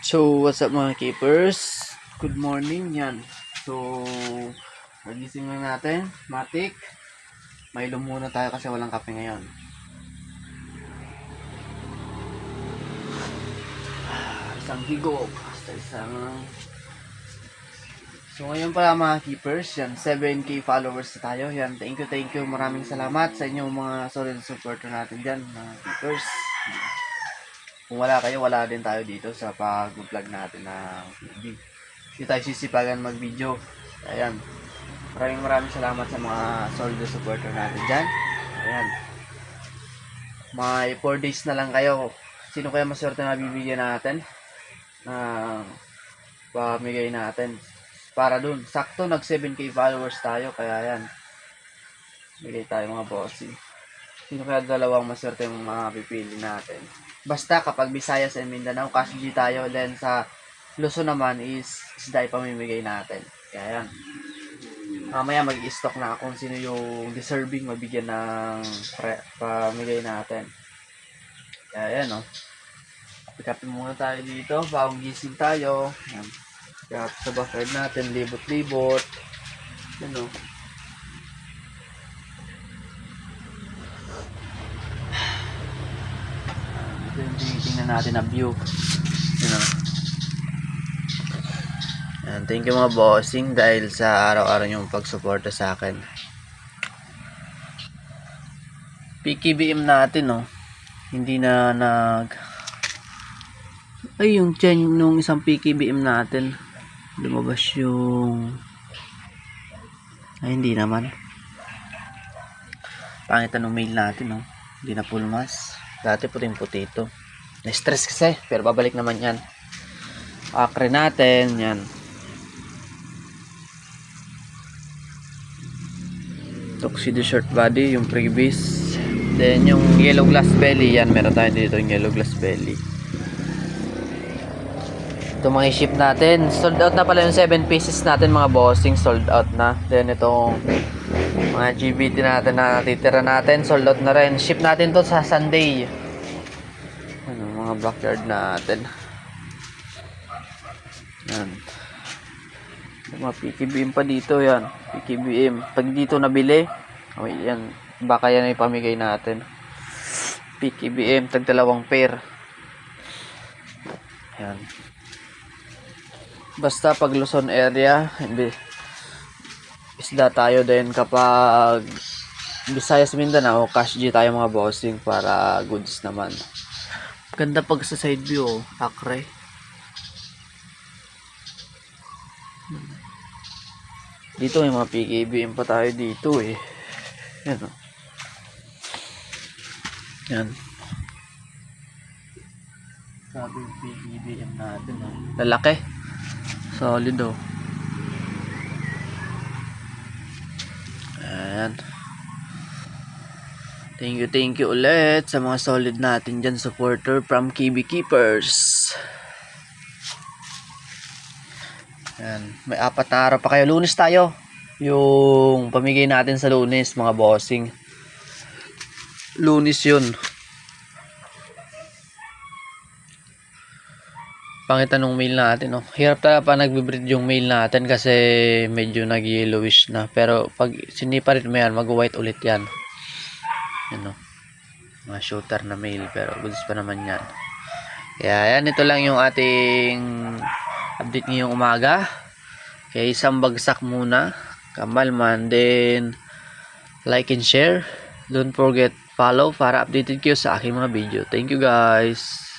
So, what's up mga keepers? Good morning, yan. So, nagising lang natin. Matik. May muna tayo kasi walang kape ngayon. Ah, Isang higop. Basta isang... So, ngayon pala mga keepers, yan, 7k followers na tayo. Yan, thank you, thank you. Maraming salamat sa inyong mga solid supporter natin dyan, mga keepers. Kung wala kayo, wala din tayo dito sa pag-vlog natin na hindi, hindi tayo sisipagan mag-video. Ayan. Maraming maraming salamat sa mga solid supporter natin dyan. Ayan. May 4 days na lang kayo. Sino kaya maswerte na bibigyan natin? Na pamigay natin. Para dun. Sakto nag 7k followers tayo. Kaya yan. Bigay tayo mga bossing. Sino kaya dalawang maswerte yung mga pipili natin? Basta kapag Visayas and Mindanao, cash G tayo. Then sa Luzon naman is isda ipamimigay natin. Kaya yan. Mamaya mag-stock na kung sino yung deserving mabigyan ng pre- pamigay natin. Kaya yan, no. Pick muna tayo dito. Bagong gising tayo. Yan. Up sa backyard natin. Libot-libot. Yan, no. Ito yung tinitingnan natin na view. You know. Yan, thank you mga bossing dahil sa araw-araw yung pagsuporta sa akin. PKBM natin, no. Hindi na nag... Ay, yung chain nung isang PKBM natin. Lumabas yung... Ay, hindi naman. Pangit anong mail natin, no. Hindi na pulmas. Dati puting puti ito. Na-stress kasi, pero babalik naman yan. Akre natin, yan. Tuxedo short body, yung previous. Then, yung yellow glass belly, yan. Meron tayo dito yung yellow glass belly. Ito mga ship natin. Sold out na pala yung 7 pieces natin mga bossing. Sold out na. Then, itong mga GBT natin na natitira natin. Sold out na rin. Ship natin to sa Sunday. Ano, mga backyard natin. Yan. Mga PKBM pa dito yan. PKBM. Pag dito nabili, okay, yan. Baka yan ay pamigay natin. PKBM, tag dalawang pair. Yan. Basta pag Luzon area, hindi isda tayo din kapag Visayas Mindanao, cash G tayo mga bossing para goods naman. Ganda pag sa side view, oh. akre. Dito may mga PKBM pa tayo dito eh. Yan oh. Yan. Sabi yung PKBM natin oh. Lalaki. Solid oh. Ayan. Thank you, thank you ulit sa mga solid natin dyan supporter from KB Keepers. Ayan. May apat na araw pa kayo. Lunes tayo. Yung pamigay natin sa lunes, mga bossing. Lunes yun. Pangit anong mail natin, no? Hirap talaga pa nagbe-breed yung mail natin kasi medyo nag-yellowish na. Pero pag siniparit mo yan, mag-white ulit yan. Yan, no? Mga shooter na mail, pero goods pa naman yan. Kaya yan, ito lang yung ating update ngayong umaga. Kaya isang bagsak muna. Kamal man. Then, like and share. Don't forget follow para updated kayo sa aking mga video. Thank you guys.